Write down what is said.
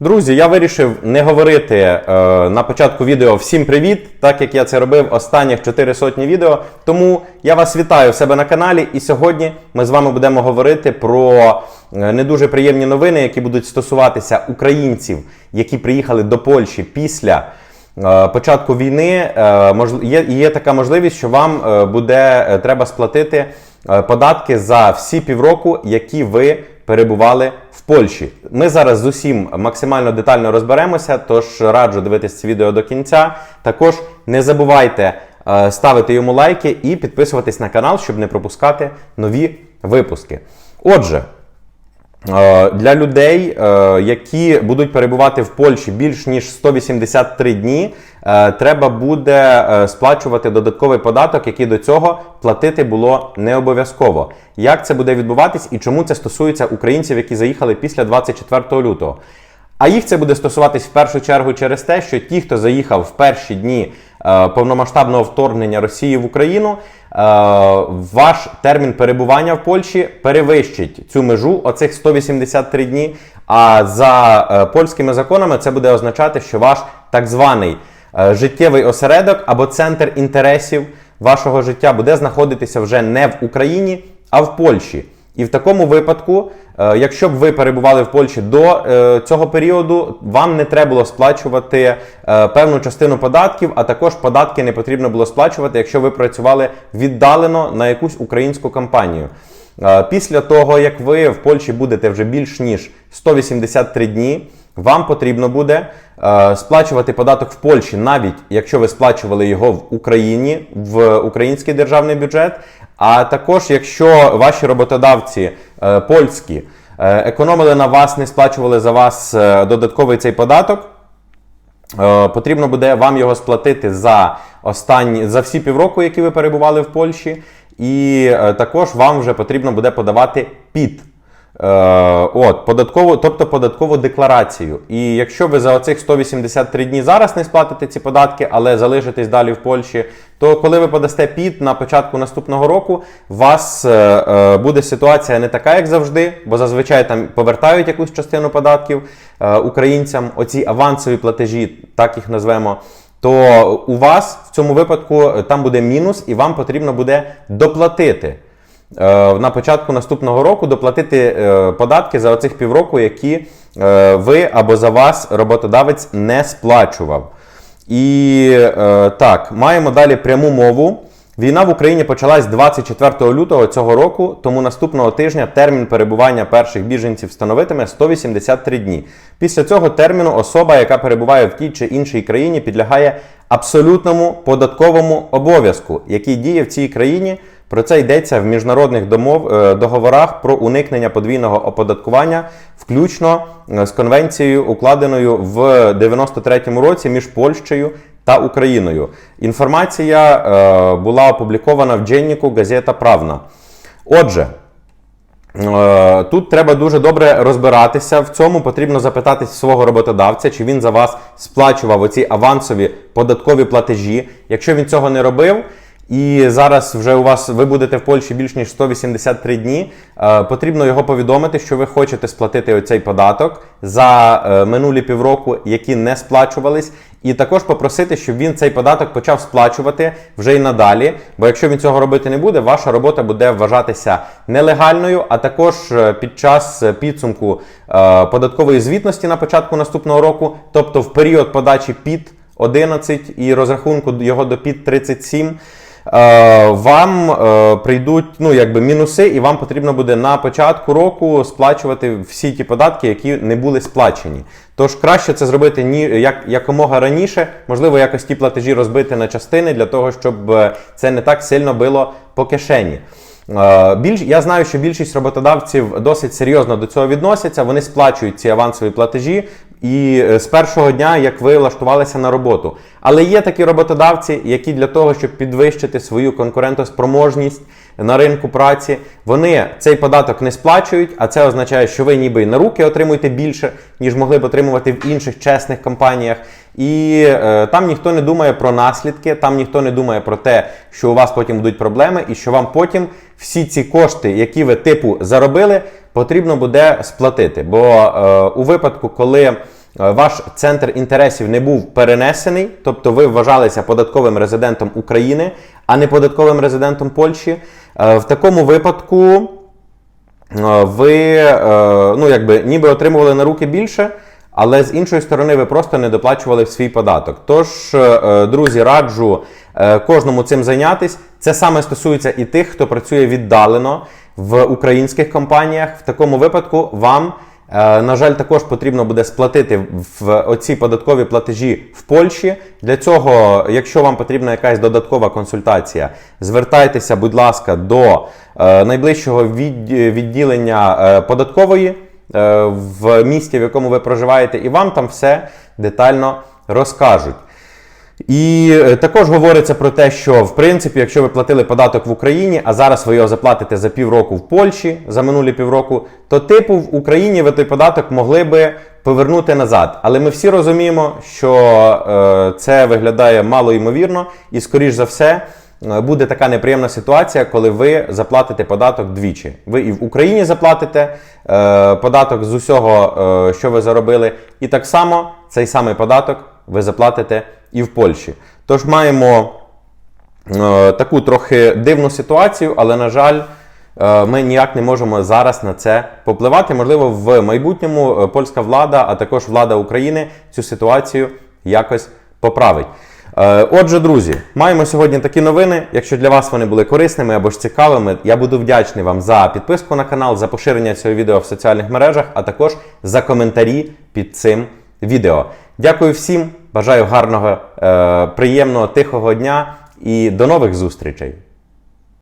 Друзі, я вирішив не говорити е, на початку відео всім привіт, так як я це робив останніх 4 сотні відео. Тому я вас вітаю в себе на каналі, і сьогодні ми з вами будемо говорити про е, не дуже приємні новини, які будуть стосуватися українців, які приїхали до Польщі після. е, Початку війни е, є, є така можливість, що вам буде треба сплатити податки за всі півроку, які ви перебували в Польщі. Ми зараз з усім максимально детально розберемося, тож раджу дивитися це відео до кінця. Також не забувайте е, ставити йому лайки і підписуватись на канал, щоб не пропускати нові випуски. Отже. Е, Для людей, е, які будуть перебувати в Польщі більш ніж 183 дні, е, треба буде сплачувати додатковий податок, який до цього платити було не обов'язково. Як це буде відбуватись і чому це стосується українців, які заїхали після 24 лютого? А їх це буде стосуватись в першу чергу через те, що ті, хто заїхав в перші дні повномасштабного вторгнення Росії в Україну, ваш термін перебування в Польщі перевищить цю межу оцих 183 дні. А за е, польськими законами це буде означати, що ваш так званий е, життєвий осередок або центр інтересів вашого життя буде знаходитися вже не в Україні, а в Польщі. І в такому випадку, е, якщо б ви перебували в Польщі до е, цього періоду, вам не треба було сплачувати е, певну частину податків, а також податки не потрібно було сплачувати, якщо ви працювали віддалено на якусь українську компанію. Після того, як ви в Польщі будете вже більш ніж 183 дні, вам потрібно буде е, сплачувати податок в Польщі, навіть якщо ви сплачували його в Україні, в український державний бюджет. А також, якщо ваші роботодавці е, польські е, економили на вас, не сплачували за вас е, додатковий цей податок, Е, Потрібно буде вам його сплатити за останні за всі півроку, які ви перебували в Польщі, і е, також вам вже потрібно буде подавати ПІТ. Е, от, податкову, тобто податкову декларацію. І якщо ви за оцих 183 дні зараз не сплатите ці податки, але залишитесь далі в Польщі, то коли ви подасте ПІТ на початку наступного року, у вас е, е, буде ситуація не така, як завжди, бо зазвичай там повертають якусь частину податків е, українцям, оці авансові платежі, так їх назвемо. То у вас в цьому випадку е, там буде мінус, і вам потрібно буде доплатити на початку наступного року доплатити е, податки за оцих півроку, які е, ви або за вас роботодавець не сплачував. І е, так, маємо далі пряму мову. Війна в Україні почалась 24 лютого цього року, тому наступного тижня термін перебування перших біженців становитиме 183 дні. Після цього терміну особа, яка перебуває в тій чи іншій країні, підлягає абсолютному податковому обов'язку, який діє в цій країні. Про це йдеться в міжнародних домов, е, договорах про уникнення подвійного оподаткування, включно е, з конвенцією, укладеною в 93-му році між Польщею та Україною. Інформація е, була опублікована в Дженніку Газета Правна. Отже, Е, Тут треба дуже добре розбиратися. В цьому потрібно запитати свого роботодавця, чи він за вас сплачував оці авансові податкові платежі. Якщо він цього не робив, і зараз вже у вас ви будете в Польщі більш ніж 183 дні. е, Потрібно його повідомити, що ви хочете сплатити оцей податок за е, минулі півроку, які не сплачувались. І також попросити, щоб він цей податок почав сплачувати вже й надалі. Бо якщо він цього робити не буде, ваша робота буде вважатися нелегальною. А також е, під час е, підсумку е, податкової звітності на початку наступного року, тобто в період подачі під 11 і розрахунку його до під 37. Е, Вам е, прийдуть ну, якби мінуси, і вам потрібно буде на початку року сплачувати всі ті податки, які не були сплачені. Тож краще це зробити ні як якомога раніше, можливо, якось ті платежі розбити на частини для того, щоб е, це не так сильно било по кишені. Більш я знаю, що більшість роботодавців досить серйозно до цього відносяться. Вони сплачують ці авансові платежі і е, з першого дня, як ви влаштувалися на роботу. Але є такі роботодавці, які для того, щоб підвищити свою конкурентоспроможність на ринку праці, вони цей податок не сплачують, а це означає, що ви ніби на руки отримуєте більше, ніж могли б отримувати в інших чесних компаніях. І е, там ніхто не думає про наслідки, там ніхто не думає про те, що у вас потім будуть проблеми, і що вам потім всі ці кошти, які ви типу заробили, потрібно буде сплатити. Бо е, у випадку, коли е, ваш центр інтересів не був перенесений, тобто ви вважалися податковим резидентом України, а не податковим резидентом Польщі. Е, В такому випадку е, ви е, ну, якби, ніби отримували на руки більше, але з іншої сторони ви просто не доплачували свій податок. Тож, е, друзі, раджу е, кожному цим зайнятись. Це саме стосується і тих, хто працює віддалено в українських компаніях. В такому випадку вам. Е, На жаль, також потрібно буде сплатити в оці податкові платежі в Польщі. Для цього, якщо вам потрібна якась додаткова консультація, звертайтеся, будь ласка, до е, найближчого відділення е, податкової е, в місті, в якому ви проживаєте, і вам там все детально розкажуть. І е, також говориться про те, що в принципі, якщо ви платили податок в Україні, а зараз ви його заплатите за півроку в Польщі за минулі півроку, то типу в Україні ви той податок могли би повернути назад. Але ми всі розуміємо, що е, це виглядає мало ймовірно, і скоріш за все. Е, Буде така неприємна ситуація, коли ви заплатите податок двічі. Ви і в Україні заплатите е, податок з усього, е, що ви заробили, і так само цей самий податок ви заплатите і в Польщі. Тож маємо таку трохи дивну ситуацію, але, на жаль, ми ніяк не можемо зараз на це попливати. Можливо, в майбутньому польська влада, а також влада України цю ситуацію якось поправить. Е, Отже, друзі, маємо сьогодні такі новини. Якщо для вас вони були корисними або ж цікавими, я буду вдячний вам за підписку на канал, за поширення цього відео в соціальних мережах, а також за коментарі під цим відео. Дякую всім, бажаю гарного, е, приємного, тихого дня і до нових зустрічей!